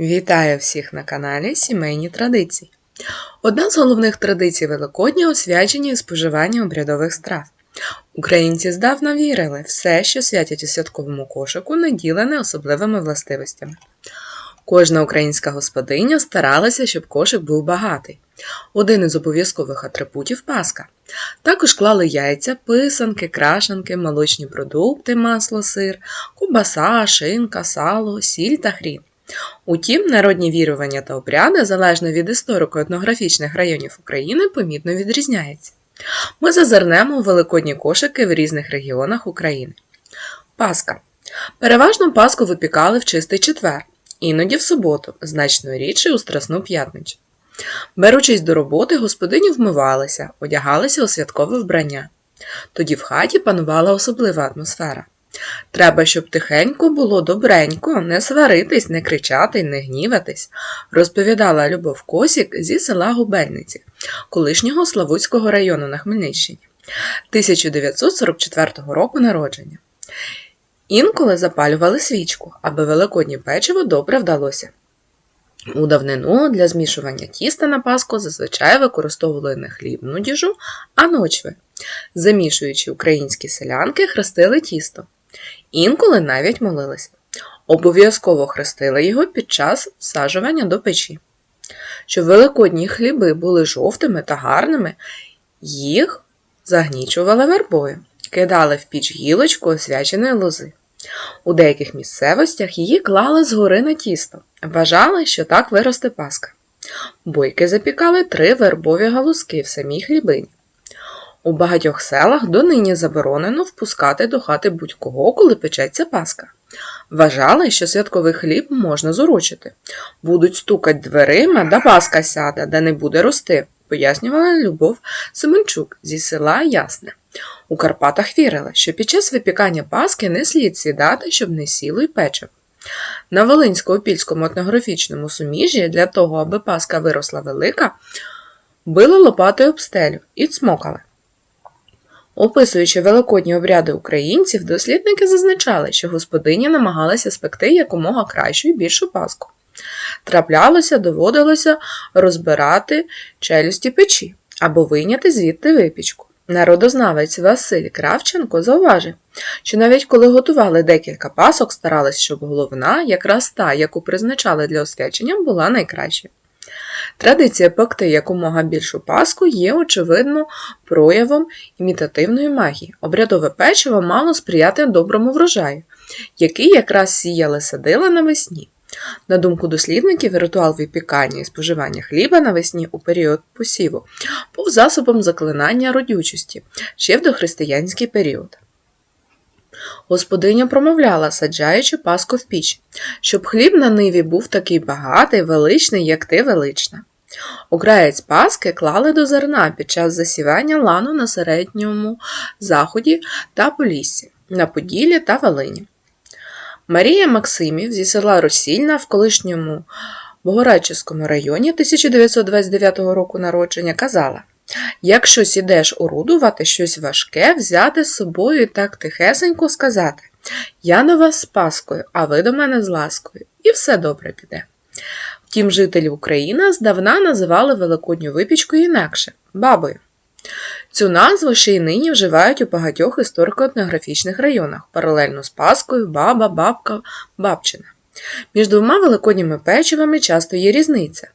Вітаю всіх на каналі Сімейні Традиції. Одна з головних традицій Великодня освячення і споживання обрядових страв. Українці здавна вірили, все, що святять у святковому кошику, наділене особливими властивостями. Кожна українська господиня старалася, щоб кошик був багатий. Один із обов'язкових атрибутів паска. Також клали яйця, писанки, крашенки, молочні продукти, масло, сир, кубаса, шинка, сало, сіль та хрін. Утім, народні вірування та обряди, залежно від історико-етнографічних районів України, помітно відрізняються. Ми зазирнемо у великодні кошики в різних регіонах України. Паска. Переважно паску випікали в чистий четвер, іноді в суботу, значно рідше у Страсну п'ятницю. Беручись до роботи, господині вмивалися, одягалися у святкове вбрання. Тоді в хаті панувала особлива атмосфера. Треба, щоб тихенько було добренько, не сваритись, не кричати, не гніватись, розповідала Любов Косік зі села Губельниці, колишнього Славутського району на Хмельниччині, 1944 року народження. Інколи запалювали свічку, аби великоднє печиво добре вдалося. У давнину для змішування тіста на паску зазвичай використовували не хлібну діжу, а ночви. Замішуючи українські селянки, хрестили тісто. Інколи навіть молилися. Обов'язково хрестили його під час всаджування до печі. Щоб великодні хліби були жовтими та гарними, їх загнічували вербою, кидали в піч гілочку освяченої лози. У деяких місцевостях її клали згори на тісто, вважали, що так виросте паска. Бойки запікали три вербові галузки в самій хлібині. У багатьох селах донині заборонено впускати до хати будь-кого, коли печеться паска. Вважали, що святковий хліб можна зурочити. Будуть стукать дверима, да паска сяде, де не буде рости, пояснювала Любов Семенчук зі села Ясне. У Карпатах вірили, що під час випікання паски не слід сідати, щоб не сіло й печиво. На Волинсько-Опільському етнографічному суміжжі для того, аби паска виросла велика, били лопатою об стелю і цмокали. Описуючи великодні обряди українців, дослідники зазначали, що господині намагалися спекти якомога кращу і більшу паску. Траплялося, доводилося розбирати челюсті печі або вийняти звідти випічку. Народознавець Василь Кравченко зауважив, що навіть коли готували декілька пасок, старались, щоб головна, якраз та, яку призначали для освячення, була найкраща. Традиція пекти якомога більшу паску є, очевидно, проявом імітативної магії. Обрядове печиво мало сприяти доброму врожаю, який якраз сіяли садила навесні. На думку дослідників, ритуал випікання і споживання хліба навесні у період посіву був засобом заклинання родючості ще в дохристиянський період. Господиня промовляла, саджаючи паску в піч, щоб хліб на ниві був такий багатий, величний, як ти велична. Окраєць паски клали до зерна під час засівання лану на середньому заході та поліссі, на Поділлі та Волині. Марія Максимів зі села Росільна в колишньому Богородчівському районі 1929 року народження казала як щось ідеш орудувати, щось важке, взяти з собою і так тихесенько сказати Я на вас з Паскою, а ви до мене з ласкою, і все добре піде. Втім, жителі України здавна називали великодню випічку інакше бабою. Цю назву ще й нині вживають у багатьох історико-етнографічних районах, паралельно з Паскою, баба, бабка, бабчина. Між двома великодніми печивами часто є різниця.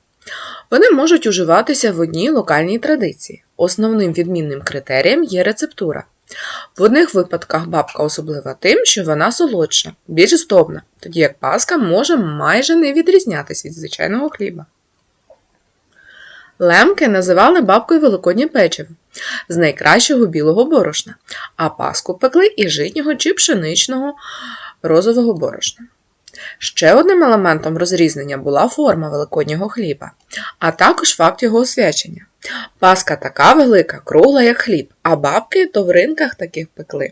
Вони можуть уживатися в одній локальній традиції. Основним відмінним критерієм є рецептура. В одних випадках бабка особлива тим, що вона солодша, більш здобна, тоді як паска може майже не відрізнятися від звичайного хліба. Лемки називали бабкою великоднє печиво з найкращого білого борошна, а паску пекли із житнього чи пшеничного розового борошна. Ще одним елементом розрізнення була форма великоднього хліба, а також факт його освячення. Паска така велика, кругла, як хліб, а бабки то в ринках таких пекли.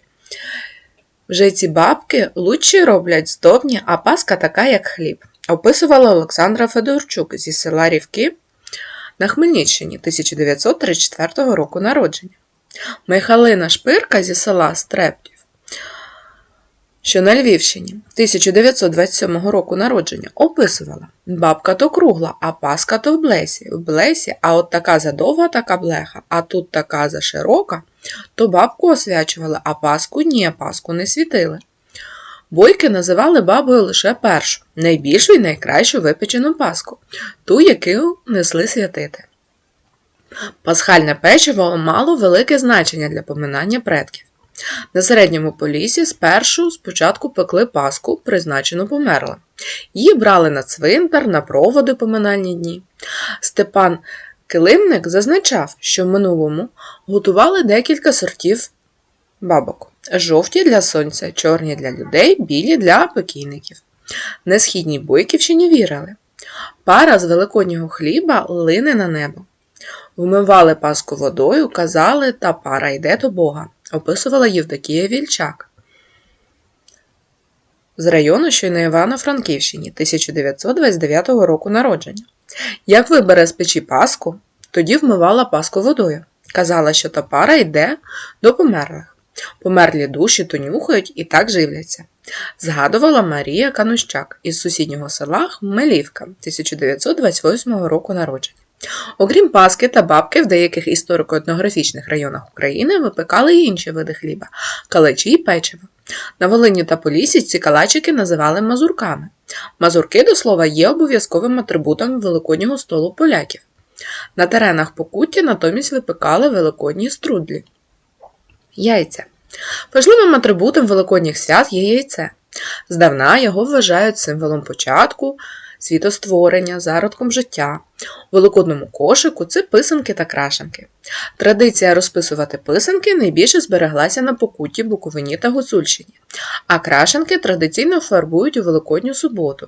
Вже ці бабки лучші роблять здобні, а паска така, як хліб, описувала Олександра Федорчук зі села Рівки на Хмельниччині 1934 року народження. Михалина Шпирка зі села Стрептів що на Львівщині 1927 року народження описувала бабка то кругла, а паска то в блесі, в блесі, а от така задовга така блеха, а тут така заширока, то бабку освячували, а паску ні, паску не світили. Бойки називали бабою лише першу, найбільшу і найкращу випечену паску, ту, яку несли святити. Пасхальне печиво мало велике значення для поминання предків. На середньому полісі спершу спочатку пекли паску, призначену померлим. Її брали на цвинтар, на проводи поминальні дні. Степан Килимник зазначав, що в минулому готували декілька сортів бабок: жовті для сонця, чорні для людей, білі для покійників. На східній Бойківщині вірили. Пара з великоднього хліба лине на небо. Вмивали паску водою, казали, та пара йде до Бога, описувала Євдокія Вільчак. З району, що й на Івано-Франківщині 1929 року народження. Як вибере з печі паску, тоді вмивала паску водою. Казала, що та пара йде до померлих. Померлі душі то нюхають і так живляться. Згадувала Марія Канущак із сусіднього села Хмелівка 1928 року народження. Окрім паски та бабки, в деяких історико-етнографічних районах України випекали й інші види хліба калачі і печиво. На Волині та Полісі ці калачики називали мазурками. Мазурки, до слова, є обов'язковим атрибутом великоднього столу поляків. На теренах Покуття натомість випекали великодні струдлі. Яйця. Важливим атрибутом великодніх свят є яйце. Здавна його вважають символом початку, світостворення, зародком життя. У великодному кошику це писанки та крашенки. Традиція розписувати писанки найбільше збереглася на Покутті, Буковині та Гуцульщині, а крашенки традиційно фарбують у Великодню суботу,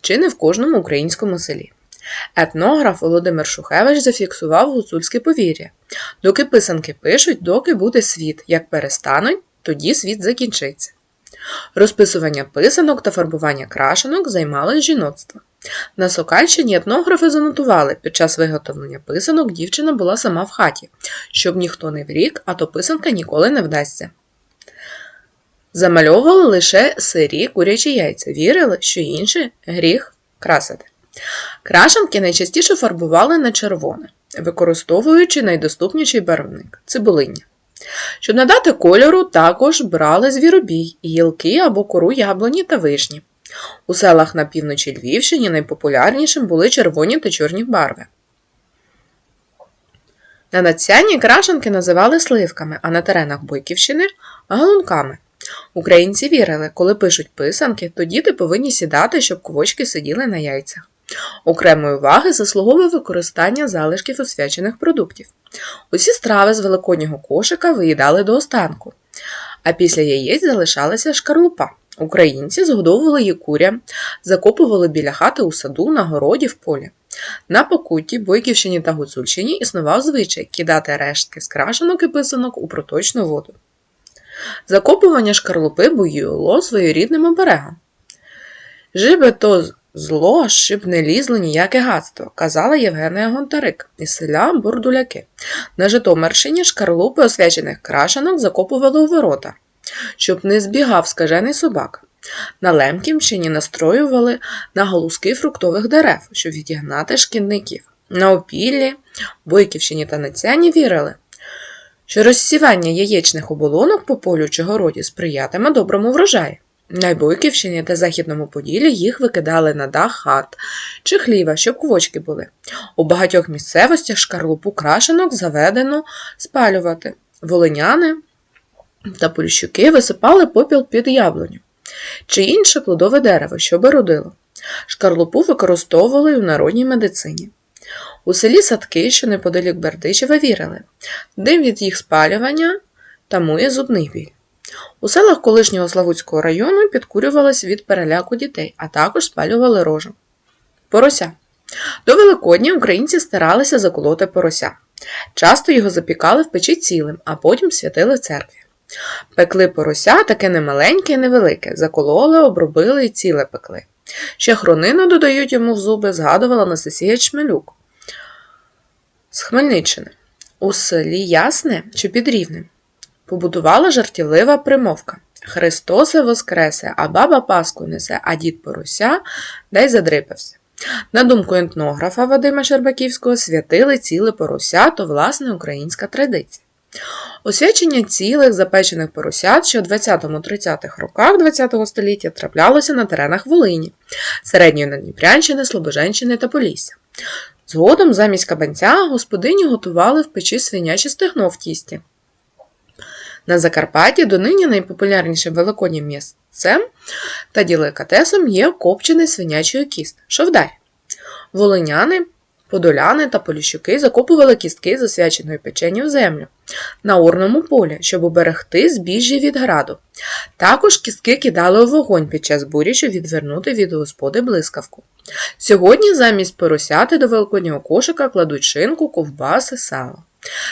чи не в кожному українському селі. Етнограф Володимир Шухевич зафіксував гуцульське повір'я. Доки писанки пишуть, доки буде світ, як перестануть, тоді світ закінчиться. Розписування писанок та фарбування крашенок займалось жіноцтво. На Сокальщині етнографи занотували, під час виготовлення писанок дівчина була сама в хаті, щоб ніхто не врік, а то писанка ніколи не вдасться. Замальовували лише сирі курячі яйця, вірили, що інший гріх красити. Крашенки найчастіше фарбували на червоне, використовуючи найдоступніший барвник цибулиння. Щоб надати кольору, також брали звіробій, гілки або кору яблуні та вишні. У селах на півночі Львівщині найпопулярнішим були червоні та чорні барви. На Нацяні крашенки називали сливками, а на теренах Бойківщини галунками. Українці вірили, коли пишуть писанки, то діти повинні сідати, щоб ковочки сиділи на яйцях. Окремої уваги заслуговує використання залишків освячених продуктів. Усі страви з великоднього кошика виїдали до останку, а після яєць залишалася шкарлупа. Українці згодовували її курям, закопували біля хати у саду, на городі, в полі. На Покутті, Бойківщині та Гуцульщині існував звичай кидати рештки з крашенок і писанок у проточну воду. Закопування шкарлупи було своєрідним оберегом. Жибе то зло, щоб не лізло ніяке гадство, казала Євгенія Гонтарик із села Бурдуляки. На Житомирщині шкарлупи освячених крашенок закопували у ворота, щоб не збігав скажений собак. На Лемківщині настроювали на галузки фруктових дерев, щоб відігнати шкідників. На опіллі, Бойківщині та Нацяні вірили, що розсівання яєчних оболонок по полю чи городі сприятиме доброму врожаю. На Бойківщині та Західному Поділлі їх викидали на дах хат чи хліва, щоб квочки були. У багатьох місцевостях шкарлупу крашенок заведено спалювати. Волиняни та поліщуки висипали попіл під яблуню чи інше плодове дерево, щоби родило. Шкарлупу використовували й у народній медицині. У селі Садки, що неподалік Бердичева, вірили, дим від їх спалювання тамує зубний біль. У селах колишнього Славутського району підкурювалось від переляку дітей, а також спалювали рожу. Порося. До Великодня українці старалися заколоти порося. Часто його запікали в печі цілим, а потім святили в церкві. Пекли порося таке немаленьке і невелике, закололи, обробили і ціле пекли. Ще хронину додають йому в зуби, згадувала Анастасія Чмелюк з Хмельниччини. У селі Ясне чи під Рівнем побудувала жартівлива примовка. Христосе воскресе, а баба Паску несе, а дід Порося дай задрипався. На думку етнографа Вадима Щербаківського, святили ціле порося то власне українська традиція. Освячення цілих запечених поросят, що в 20-30-х роках ХХ століття траплялося на теренах Волині, середньої Надніпрянщини, Слобоженщини та Полісся. Згодом замість кабанця господині готували в печі свиняче стегно в тісті. На Закарпатті донині найпопулярнішим великоднім місцем та делікатесом є копчений свинячий кіст – шовдар. Волиняни, подоляни та поліщуки закопували кістки засвяченої печені в землю на орному полі, щоб уберегти збіжжя від граду. Також кістки кидали у вогонь під час бурі, щоб відвернути від господи блискавку. Сьогодні замість поросяти до великоднього кошика кладуть шинку, ковбаси, сало.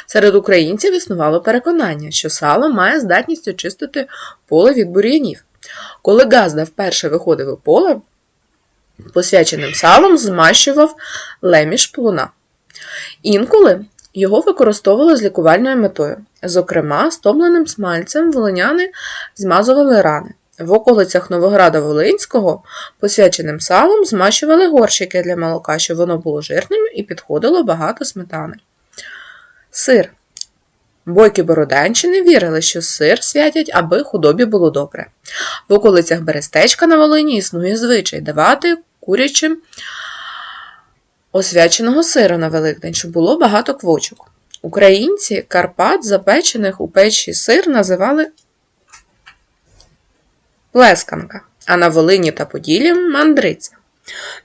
Серед українців існувало переконання, що сало має здатність очистити поле від бур'янів. Коли Газда вперше виходив у поле, посвяченим салом змащував леміш плуна. Інколи його використовували з лікувальною метою. Зокрема, стомленим смальцем волиняни змазували рани. В околицях Новограда Волинського посвяченим салом змащували горщики для молока, щоб воно було жирним і підходило багато сметани. Сир. Бойки Бороданщини вірили, що сир святять, аби худобі було добре. В околицях Берестечка на Волині існує звичай давати курячим освяченого сира на Великдень, щоб було багато квочок. Українці Карпат, запечених у печі сир називали плесканка, а на Волині та Поділлі мандриця.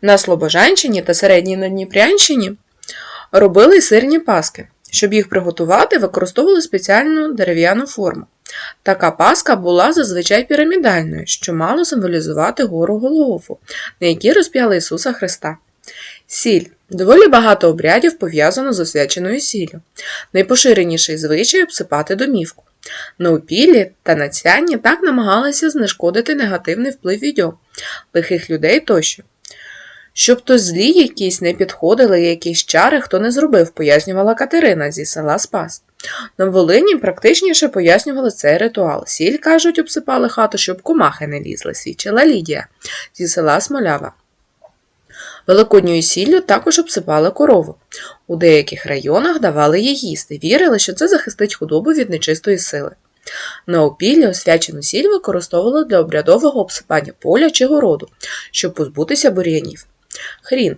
На Слобожанщині та Середній Надніпрянщині робили сирні паски. Щоб їх приготувати, використовували спеціальну дерев'яну форму. Така паска була зазвичай пірамідальною, що мало символізувати гору Голгофу, на якій розп'яли Ісуса Христа. Сіль. Доволі багато обрядів пов'язано з освяченою сіллю. Найпоширеніший звичай обсипати домівку. На упіллі та на цянні так намагалися знешкодити негативний вплив відьом, лихих людей тощо. Щоб то злі якісь не підходили якісь чари, хто не зробив, пояснювала Катерина зі села Спас. На Волині практичніше пояснювали цей ритуал. Сіль, кажуть, обсипали хату, щоб комахи не лізли, свідчила Лідія зі села Смолява. Великодньою сіллю також обсипали корову. У деяких районах давали їй їсти, вірили, що це захистить худобу від нечистої сили. На опіллі освячену сіль використовували для обрядового обсипання поля чи городу, щоб позбутися бур'янів. Хрін.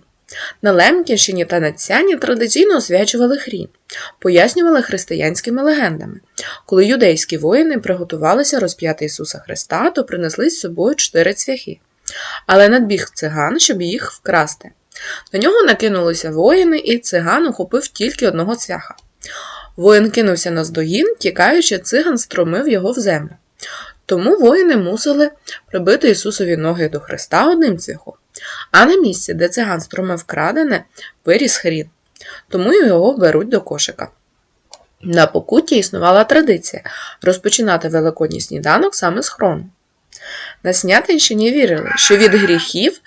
На Лемківщині та на Цяні традиційно освячували хрін, пояснювали християнськими легендами. Коли юдейські воїни приготувалися розп'яти Ісуса Христа, то принесли з собою чотири цвяхи. Але надбіг циган, щоб їх вкрасти. На нього накинулися воїни, і циган ухопив тільки одного цвяха. Воїн кинувся на здогін, тікаючи, циган стромив його в землю. Тому воїни мусили прибити Ісусові ноги до Христа одним цвяхом. А на місці, де циган стромив крадене, виріс хрін. Тому його беруть до кошика. На покутті існувала традиція розпочинати великодній сніданок саме з хрону. На Снятинщині вірили, що від гріхів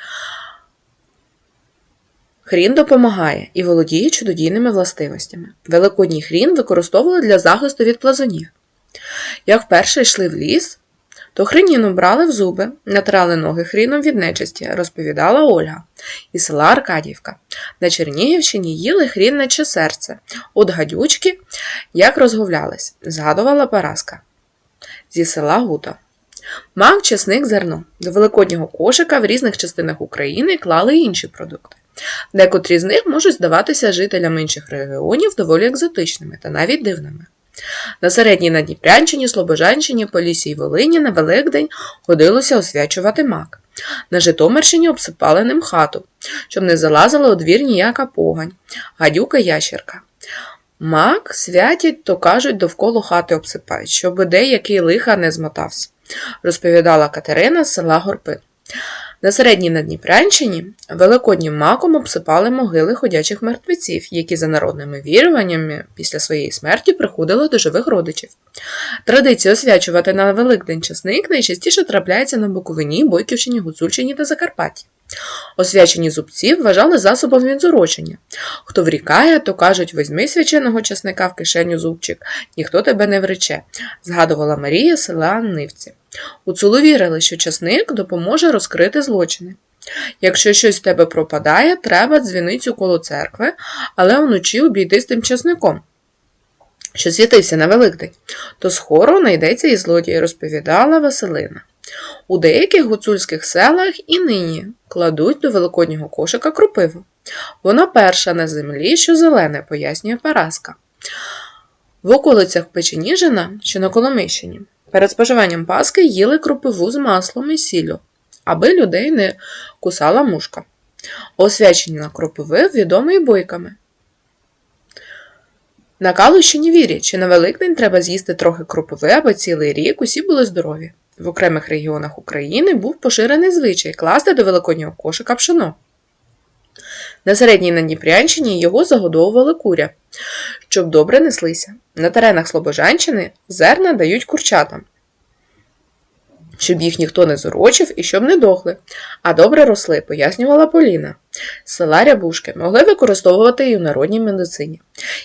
хрін допомагає і володіє чудодійними властивостями. Великодній хрін використовували для захисту від плазунів. Як вперше йшли в ліс, то хреніну брали в зуби, натирали ноги хріном від нечисті, розповідала Ольга із села Аркадівка. На Чернігівщині їли хрін наче серце, от гадючки, як розговлялись, згадувала Параска зі села Гута. Мав чесник зерно. До великоднього кошика в різних частинах України клали інші продукти. Декотрі з них можуть здаватися жителям інших регіонів доволі екзотичними та навіть дивними. На середній Надніпрянщині, Слобожанщині, Полісі й Волині на Великдень ходилося освячувати мак. На Житомирщині обсипали ним хату, щоб не залазила у двір ніяка погань, гадюка ящерка. Мак святять, то кажуть, довкола хати обсипають, щоб деякий лиха не змотався, розповідала Катерина з села Горпин. На середній Надніпрянщині великоднім маком обсипали могили ходячих мертвеців, які за народними віруваннями після своєї смерті приходили до живих родичів. Традиція освячувати на Великдень часник найчастіше трапляється на Буковині, Бойківщині, Гуцульщині та Закарпатті. Освячені зубці вважали засобом відзурочення. Хто врікає, то кажуть, візьми свяченого часника в кишеню зубчик, ніхто тебе не врече, згадувала Марія села Нивці. У цулу вірили, що часник допоможе розкрити злочини. Якщо щось в тебе пропадає, треба дзвіницю коло церкви, але вночі обійдись тим часником, що світився на Великдень, то скоро знайдеться і злодій, розповідала Василина. У деяких гуцульських селах і нині кладуть до великоднього кошика кропиву. Вона перша на землі, що зелене, пояснює Параска. В околицях Печеніжина, що на Коломищині, перед споживанням паски їли кропиву з маслом і сіллю, аби людей не кусала мушка. Освячення кропиви відоме і бойками. На Калущині вірять, що на Великдень треба з'їсти трохи кропиви, аби цілий рік усі були здорові. В окремих регіонах України був поширений звичай класти до великоднього кошика пшено. На середній Надніпрянщині його загодовували куря, щоб добре неслися. На теренах Слобожанщини зерна дають курчатам, щоб їх ніхто не зорочив і щоб не дохли, а добре росли, пояснювала Поліна. Села Рябушки могли використовувати і в народній медицині.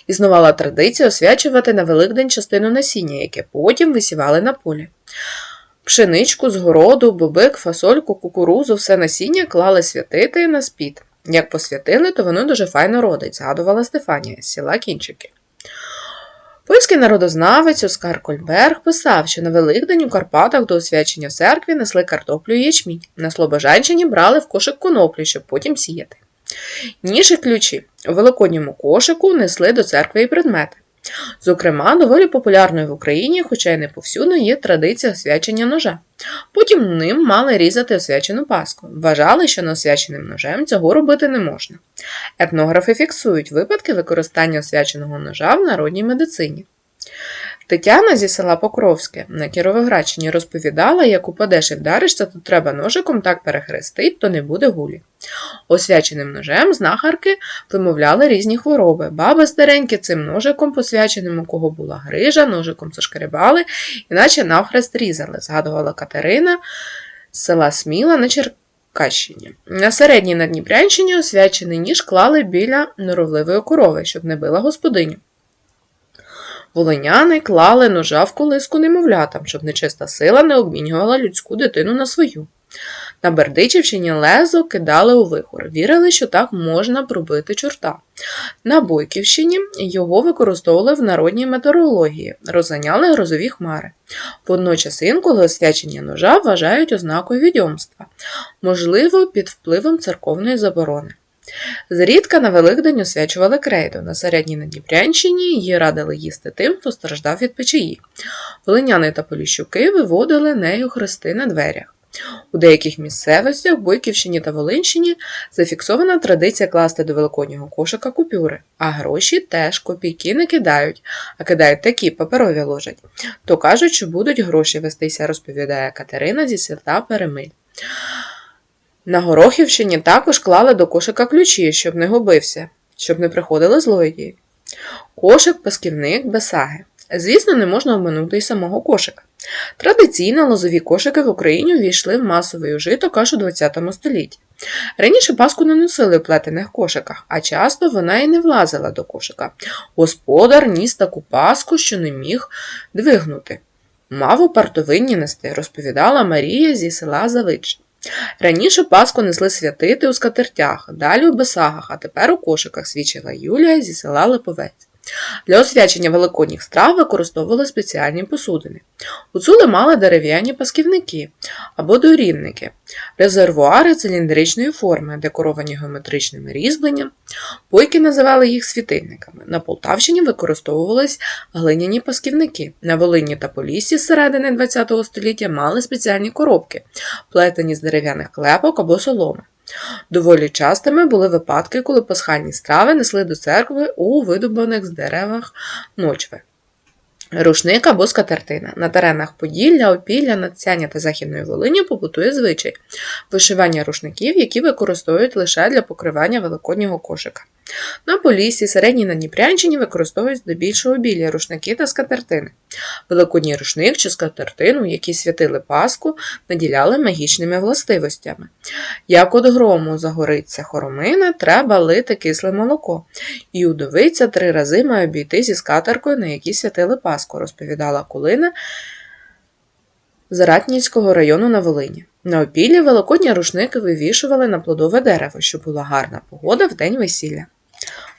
Існувала традиція освячувати на Великдень частину насіння, яке потім висівали на полі. Пшеничку з городу, бобик, фасольку, кукурузу, все насіння клали святити на спід. Як посвятили, то воно дуже файно родить, згадувала Стефанія з села Кінчики. Польський народознавець Оскар Кольберг писав, що на Великдень у Карпатах до освячення церкві несли картоплю і ячмінь. На Слобожанщині брали в кошик коноплю, щоб потім сіяти. Ніж і ключі у великодньому кошику несли до церкви і предмети. Зокрема, доволі популярною в Україні, хоча й не повсюду, є традиція освячення ножа. Потім ним мали різати освячену паску. Вважали, що неосвяченим ножем цього робити не можна. Етнографи фіксують випадки використання освяченого ножа в народній медицині. Тетяна зі села Покровське на Кіровоградщині розповідала, як упадеш і вдаришся, то треба ножиком так перехрестить, то не буде гулі. Освяченим ножем знахарки вимовляли різні хвороби. Баби старенькі цим ножиком, посвяченим, у кого була грижа, ножиком зашкребали, іначе навхрест різали, згадувала Катерина з села Сміла на Черкащині. На середній Надніпрянщині освячений ніж клали біля норовливої корови, щоб не била господиню. Волиняни клали ножа в колиску немовлятам, щоб нечиста сила не обмінювала людську дитину на свою. На Бердичівщині лезо кидали у вихор, вірили, що так можна пробити чорта. На Бойківщині його використовували в народній метеорології, розганяли грозові хмари. Водночас інколи освячення ножа вважають ознакою відьомства, можливо, під впливом церковної заборони. Зрідка на Великдень освячували крейду. На середній Надніпрянщині її радили їсти тим, хто страждав від печії. Волиняни та поліщуки виводили нею хрести на дверях. У деяких місцевостях, Бойківщині та Волинщині, зафіксована традиція класти до великоднього кошика купюри, а гроші теж копійки не кидають, а кидають такі паперові ложать. То кажуть, що будуть гроші вестися, розповідає Катерина зі свята Перемиль. На Горохівщині також клали до кошика ключі, щоб не губився, щоб не приходили злодії. Кошик, пасківник, бесаги. Звісно, не можна обминути й самого кошика. Традиційно лозові кошики в Україні увійшли в масовий ужиток аж у ХХ столітті. Раніше паску не носили в плетених кошиках, а часто вона і не влазила до кошика. Господар ніс таку паску, що не міг двигнути. Мав у партовинні нести, розповідала Марія зі села Завич. Раніше Пасху несли святити у скатертях, далі у бесагах, а тепер у кошиках свідчила Юлія зі села Липовець. Для освячення великодніх страв використовували спеціальні посудини. Гуцули мали дерев'яні пасківники або дорівники, резервуари циліндричної форми, декоровані геометричними різьбленням. Бойки називали їх світильниками. На Полтавщині використовувались глиняні пасківники. На Волині та Поліссі з середини ХХ століття мали спеціальні коробки, плетені з дерев'яних клепок або соломи. Доволі частими були випадки, коли пасхальні страви несли до церкви у видобаних з деревах ночви. Рушник або скатертина. На теренах Поділля, Опілля, Надсяння та Західної Волині побутує звичай вишивання рушників, які використовують лише для покривання великоднього кошика. На Поліссі, середній Надніпрянщині використовують здебільшого білі рушники та скатертини. Великодній рушник чи скатертину, які святили Пасху, наділяли магічними властивостями. Як от грому загориться хоромина, треба лити кисле молоко. І удовиця три рази має обійти зі скатеркою, на якій святили Пасху, розповідала Кулина з Ратнівського району на Волині. На опіллі великодні рушники вивішували на плодове дерево, щоб була гарна погода в день весілля.